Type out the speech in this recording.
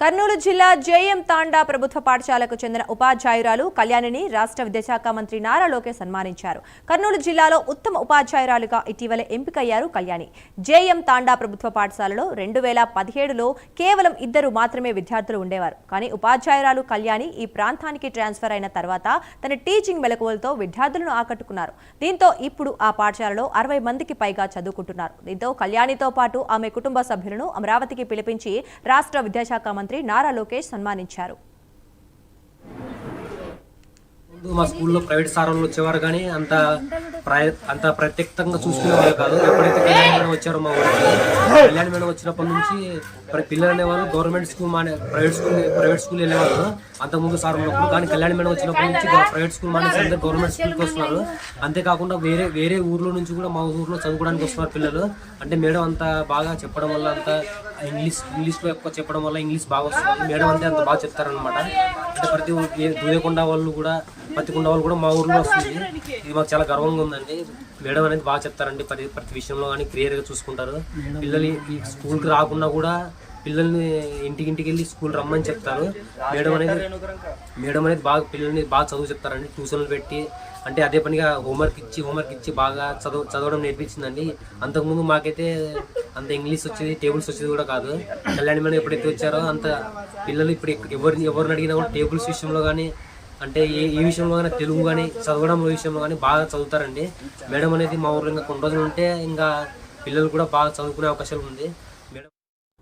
కర్నూలు జిల్లా జేఎం తాండా ప్రభుత్వ పాఠశాలకు చెందిన ఉపాధ్యాయురాలు కళ్యాణిని రాష్ట్ర విద్యాశాఖ మంత్రి నారా లోకేష్ సన్మానించారు. కర్నూలు జిల్లాలో ఉత్తమ ఉపాధ్యాయురాలుగా ఇటీవల ఎంపికయ్యారు కళ్యాణి. జేఎం తాండా ప్రభుత్వ పాఠశాలలో రెండు వేల పదిహేడులో కేవలం ఇద్దరు మాత్రమే విద్యార్థులు ఉండేవారు. కానీ ఉపాధ్యాయురాలు కళ్యాణి ఈ ప్రాంతానికి ట్రాన్స్ఫర్ అయిన తర్వాత తన టీచింగ్ మెలకువలతో విద్యార్థులను ఆకట్టుకున్నారు. దీంతో ఇప్పుడు ఆ పాఠశాలలో అరవై మందికి పైగా చదువుకుంటున్నారు. దీంతో కళ్యాణితో పాటు ఆమె కుటుంబ సభ్యులను అమరావతికి పిలిపించి రాష్ట్ర విద్యాశాఖ మంత్రి నారా లోకేష్ సన్మానించారు. ముందు మా స్కూల్లో ప్రైవేట్ సార్ వచ్చేవారు కానీ అంత ప్రయ- అంత ప్రత్యేకంగా చూసుకునేవారు కాదు. ఎప్పుడైతే కళ్యాణ్ మేడం వచ్చారో మా ఊరికి కళ్యాణ్ మేడం వచ్చినప్పటి నుంచి పిల్లలు అనేవాళ్ళు గవర్నమెంట్ స్కూల్ మానే ప్రైవేట్ స్కూల్ ప్రైవేట్ స్కూల్ వెళ్ళేవాళ్ళు అంతకుముందు సార్ ఉన్నప్పుడు. కానీ కళ్యాణ్ మేడం వచ్చినప్పటి నుంచి ప్రైవేట్ స్కూల్ మానేసి అందరు గవర్నమెంట్ స్కూల్కి వస్తున్నారు. అంతేకాకుండా వేరే వేరే ఊర్లో నుంచి కూడా మా ఊర్లో చదువుకోవడానికి వస్తున్నారు పిల్లలు. అంటే మేడం అంత బాగా చెప్పడం వల్ల అంత ఇంగ్లీష్ ఇంగ్లీష్లో ఎక్కువ చెప్పడం వల్ల ఇంగ్లీష్ బాగా వస్తుంది. మేడం అంటే అంత బాగా చెప్తారనమాట అంటే ప్రతి ఊ- వాళ్ళు కూడా పత్తికొండ వాళ్ళు కూడా మా ఊర్లో వస్తుంది. ఇది మాకు చాలా గర్వంగా ఉందండి. మేడం అనేది బాగా చెప్తారండి. ప్రతి ప్రతి విషయంలో కానీ క్లియర్గా చూసుకుంటారు. పిల్లలు ఈ- స్కూల్కి రాకుండా కూడా పిల్లల్ని ఇంటికింటికి వెళ్ళి స్కూల్ రమ్మని చెప్తారు. మేడం అనేది మేడం అనేది బాగా పిల్లల్ని బాగా చదువు చెప్తారండి. ట్యూషన్లు పెట్టి అంటే అదే పనిగా హోంవర్క్ ఇచ్చి హోంవర్క్ ఇచ్చి బాగా చదువు చదవడం నేర్పించిందండి. అంతకుముందు మాకైతే అంత ఇంగ్లీష్ వచ్చేది టేబుల్స్ వచ్చేది కూడా కాదు. కళ్యాణి మేడం ఎప్పుడైతే వచ్చారో అంత పిల్లలు ఇప్పుడు ఎవరిని ఎవరిని అడిగినా కూడా టేబుల్స్ విషయంలో కానీ అంటే ఏ ఏ విషయంలో కానీ తెలుగు కానీ చదవడం విషయంలో కానీ బాగా చదువుతారండి. మేడం అనేది మా ఊర్లో ఇంకా కొన్ని రోజులు ఉంటే ఇంకా పిల్లలు కూడా బాగా చదువుకునే అవకాశాలు ఉంది.